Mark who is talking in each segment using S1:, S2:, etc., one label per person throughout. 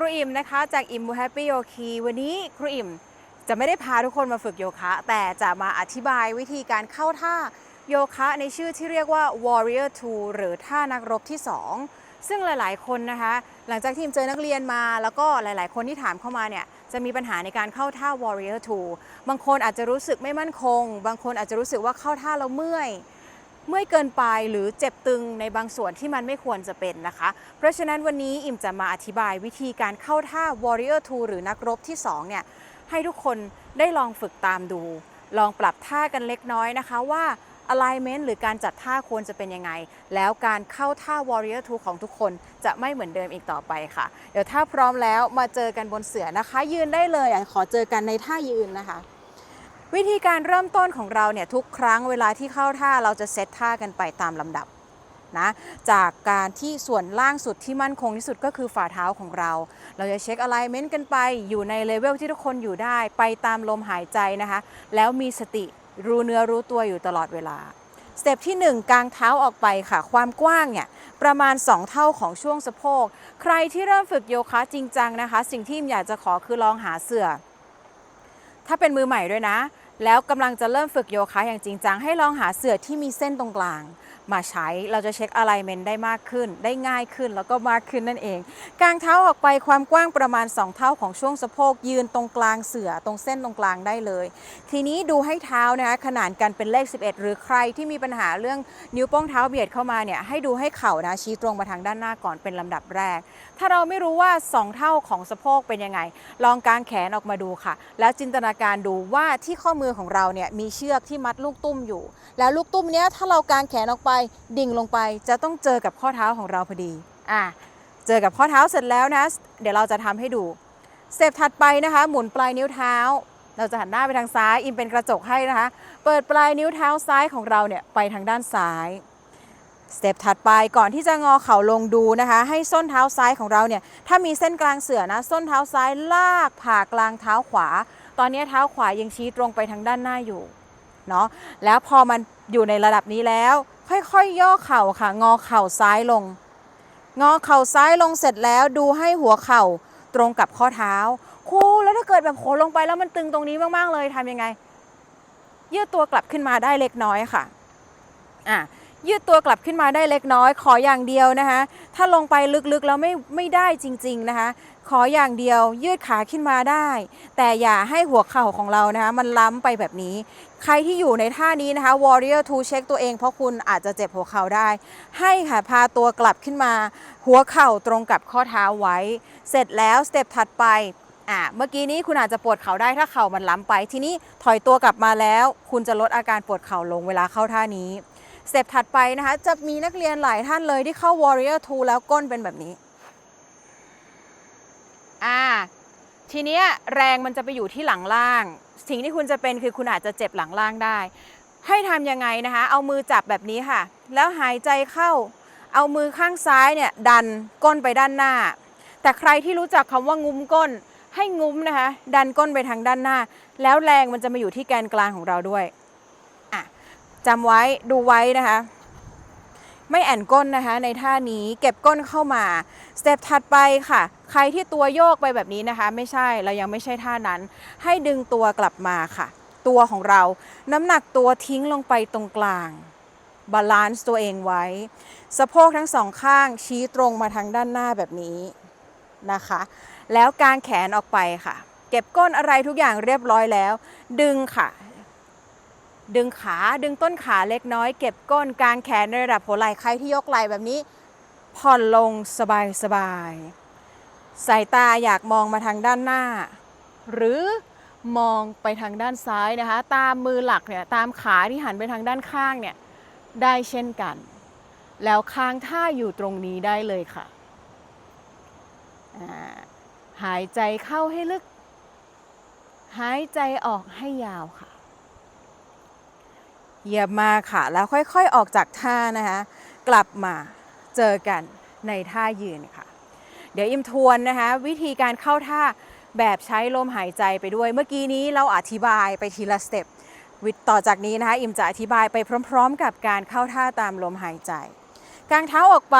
S1: รูอิ่มนะคะ จากอิ่ม Happy Yoki วันนี้ครูอิ่มจะไม่ได้พาทุกคนมาฝึกโยคะ แต่จะมาอธิบายวิธีการเข้าท่าโยคะในชื่อที่เรียกว่า Warrior 2หรือท่านักรบที่ 2 ซึ่งหลาย ๆ คนนะคะ หลังจากที่อิมเจอนักเรียนมา แล้วก็หลาย ๆ คนที่ถามเข้ามาเนี่ยจะมีปัญหาในการเข้าท่า Warrior 2บางคนอาจจะรู้สึกไม่มั่นคง บางคนอาจจะรู้สึกว่าเข้าท่าแล้วเมื่อย เมื่อยเกินไปหรือเจ็บตึงในบางส่วนที่มันไม่ควรจะเป็นนะคะ เพราะฉะนั้นวันนี้อิ่มจะมาอธิบายวิธีการเข้าท่า Warrior 2 หรือนักรบที่ 2 เนี่ย ให้ทุกคนได้ลองฝึกตามดู ลองปรับท่ากันเล็กน้อยนะคะว่า alignment หรือการจัดท่าควรจะเป็นยังไง แล้วการเข้าท่า Warrior 2 ของทุกคนจะไม่เหมือนเดิมอีกต่อไปค่ะ เดี๋ยวถ้าพร้อมแล้วมาเจอกันบนเสือนะคะ ยืนได้เลยขอเจอกันในท่ายืนนะคะ วิธีการเริ่มต้นของเราเนี่ยทุกครั้งเวลาที่เข้าท่าเราจะเซตท่ากันไปตามลำดับนะจากการที่ส่วนล่างสุดที่มั่นคงที่สุดก็คือฝ่าเท้าของเรา เราจะเช็ค alignment กันไป อยู่ในเลเวลที่ทุกคนอยู่ได้ ไปตามลมหายใจนะคะ แล้วมีสติรู้เนื้อรู้ตัวอยู่ตลอดเวลา สเต็ปที่ 1 กางเท้าออกไปค่ะ ความกว้างเนี่ยประมาณ 2 เท่าของช่วงสะโพก ใครที่เริ่มฝึกโยคะจริงจังนะคะ สิ่งที่อยากจะขอคือลองหาเสื่อ ถ้าเป็นมือใหม่ด้วยนะ แล้วกำลังจะเริ่มฝึกโยคะอย่างจริงจังให้ลองหาเสือที่มีเส้นตรงกลาง มาใช้ เราจะเช็ค alignment ได้มากขึ้น ได้ง่ายขึ้นแล้วก็มากขึ้นนั่นเอง กางเท้าออกไปความกว้างประมาณ 2 เท่าของช่วงสะโพกยืนตรงกลางเสือตรงเส้นตรงกลางได้เลย ทีนี้ดูให้เท้านะคะขนานกันเป็นเลข 11 หรือใครที่มีปัญหาเรื่องนิ้วโป้งเท้าเบียดเข้ามาเนี่ยให้ดูให้เข่านะชี้ตรงมาทางด้านหน้าก่อนเป็นลำดับแรก ถ้าเราไม่รู้ว่า 2 เท่าของสะโพกเป็นยังไง ลองกางแขนออกมาดูค่ะ แล้วจินตนาการดูว่าที่ข้อมือของเราเนี่ยมีเชือกที่มัดลูกตุ้มอยู่ แล้วลูกตุ้มเนี้ยถ้าเรากางแขนออกไปดิ่งลงไปจะต้องเจอกับข้อเท้าของเราพอดีอะเจอกับข้อเท้าเสร็จแล้วนะ เดี๋ยวเราจะทำให้ดูสเต็ปถัดไปนะคะ หมุนปลายนิ้วเท้า เราจะหันหน้าไปทางซ้ายอิมเป็นกระจกให้นะคะ เปิดปลายนิ้วเท้าซ้ายของเราเนี่ยไปทางด้านซ้ายสเต็ปถัดไปก่อนที่จะงอเข่าลงดูนะคะ ให้ส้นเท้าซ้ายของเราเนี่ยถ้ามีเส้นกลางเสือนะส้นเท้าซ้ายลากผ่ากลางเท้าขวา ตอนนี้เท้าขวายังชี้ตรงไปทางด้านหน้าอยู่เนาะแล้วพอมันอยู่ในระดับนี้แล้ว ค่อยๆย่อเข่าค่ะ งอเข่าซ้ายลง งอเข่าซ้ายลงเสร็จแล้วดูให้หัวเข่าตรงกับข้อเท้าครูแล้วถ้าเกิดแบบโหลงไปแล้วมันตึงตรงนี้มากๆเลยทำยังไง ยืดตัวกลับขึ้นมาได้เล็กน้อยค่ะอะ ยืดตัวกลับขึ้นมาได้เล็กน้อย ขออย่างเดียวนะคะ ถ้าลงไปลึกๆแล้วไม่ไม่ได้จริง ๆนะคะ ขออย่างเดียวยืดขาขึ้นมาได้ แต่อย่าให้หัวเข่าของเรานะคะ มันล้ำไปแบบนี้ ใครที่อยู่ในท่านี้นะคะ Warrior 2เช็คตัวเองเพราะคุณอาจจะเจ็บหัวเข่าได้ ให้ค่ะพาตัวกลับขึ้นมา หัวเข่าตรงกับข้อเท้าไว้ เสร็จแล้วสเต็ปถัดไปอะเมื่อกี้นี้คุณอาจจะปวดเข่าได้ถ้าเข่ามันล้ำไป ทีนี้ถอยตัวกลับมาแล้ว คุณจะลดอาการปวดเข่าลงเวลาเข้าท่านี้ สเต็ปถัดไปนะคะ จะมีนักเรียนหลายท่านเลยที่เข้า Warrior 2 แล้วก้นเป็นแบบนี้ อ่า ทีเนี้ยแรงมันจะไปอยู่ที่หลังล่าง สิ่งที่คุณจะเป็นคือคุณอาจจะเจ็บหลังล่างได้ ให้ทำยังไงนะคะ เอามือจับแบบนี้ค่ะ แล้วหายใจเข้า เอามือข้างซ้ายเนี่ยดันก้นไปด้านหน้า แต่ใครที่รู้จักคำว่างุ้มก้นให้งุ้มนะคะ ดันก้นไปทางด้านหน้า แล้วแรงมันจะมาอยู่ที่แกนกลางของเราด้วย จำไว้ดูไว้นะคะ ไม่แอนก้นนะคะ ในท่านี้เก็บก้นเข้ามาสเต็ปถัดไปค่ะ ใครที่ตัวโยกไปแบบนี้นะคะ ไม่ใช่เรายังไม่ใช่ท่านั้น ให้ดึงตัวกลับมาค่ะ ตัวของเราน้ำหนักตัวทิ้งลงไปตรงกลางบาลานซ์ตัวเองไว้ สะโพกทั้งสองข้างชี้ตรงมาทางด้านหน้าแบบนี้นะคะ แล้วกางแขนออกไปค่ะ เก็บก้นอะไรทุกอย่างเรียบร้อยแล้ว ดึงค่ะ ดึงขาดึงต้นขาเล็กน้อย เก็บก้นกางแขนในระดับหัวไหล่ใครที่ยกไหล่แบบนี้ ผ่อนลงสบายสบายสายตาอยากมองมาทางด้านหน้า หรือมองไปทางด้านซ้ายนะคะ ตามมือหลักเนี่ยตามขาที่หันไปทางด้านข้างเนี่ยได้เช่นกัน แล้วค้างท่าอยู่ตรงนี้ได้เลยค่ะาหายใจเข้าให้ลึก หายใจออกให้ยาวค่ะ เหยียบมาค่ะ แล้วค่อยๆออกจากท่านะคะ กลับมาเจอกันในท่ายืนค่ะ เดี๋ยวอิมทวนนะคะ วิธีการเข้าท่าแบบใช้ลมหายใจไปด้วย เมื่อกี้นี้เราอธิบายไปทีละสเต็ปวิต่อจากนี้นะคะ อิมจะอธิบายไปพร้อม ๆ กับการเข้าท่าตามลมหายใจกางเท้าออกไป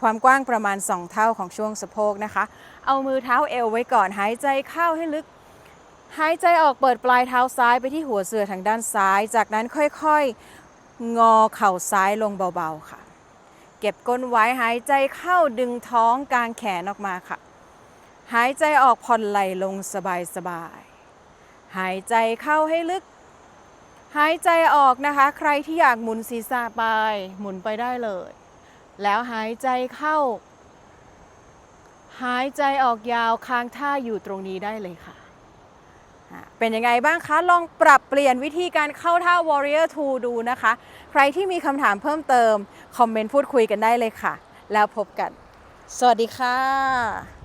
S1: ความกว้างประมาณ 2 เท่าของช่วงสะโพกนะคะ เอามือเท้าเอวไว้ก่อนหายใจเข้าให้ลึก หายใจออกเปิดปลายเท้าซ้ายไปที่หัวเสือทางด้านซ้าย จากนั้นค่อยๆ งอเข่าซ้ายลงเบาๆค่ะ เก็บก้นไว้หายใจเข้าดึงท้องกางแขนออกมาค่ะ หายใจออกผ่อนไหลลงสบายๆ หายใจเข้าให้ลึก หายใจออกนะคะ ใครที่อยากหมุนศีรษะไปหมุนไปได้เลย แล้วหายใจเข้า หายใจออกยาวค้างท่าอยู่ตรงนี้ได้เลยค่ะอะ เป็นยังไงบ้างคะ ลองปรับเปลี่ยนวิธีการเข้าท่า Warrior 2 ดูนะคะ ใครที่มีคำถามเพิ่มเติม คอมเมนต์พูดคุยกันได้เลยค่ะ แล้วพบกัน สวัสดีค่ะ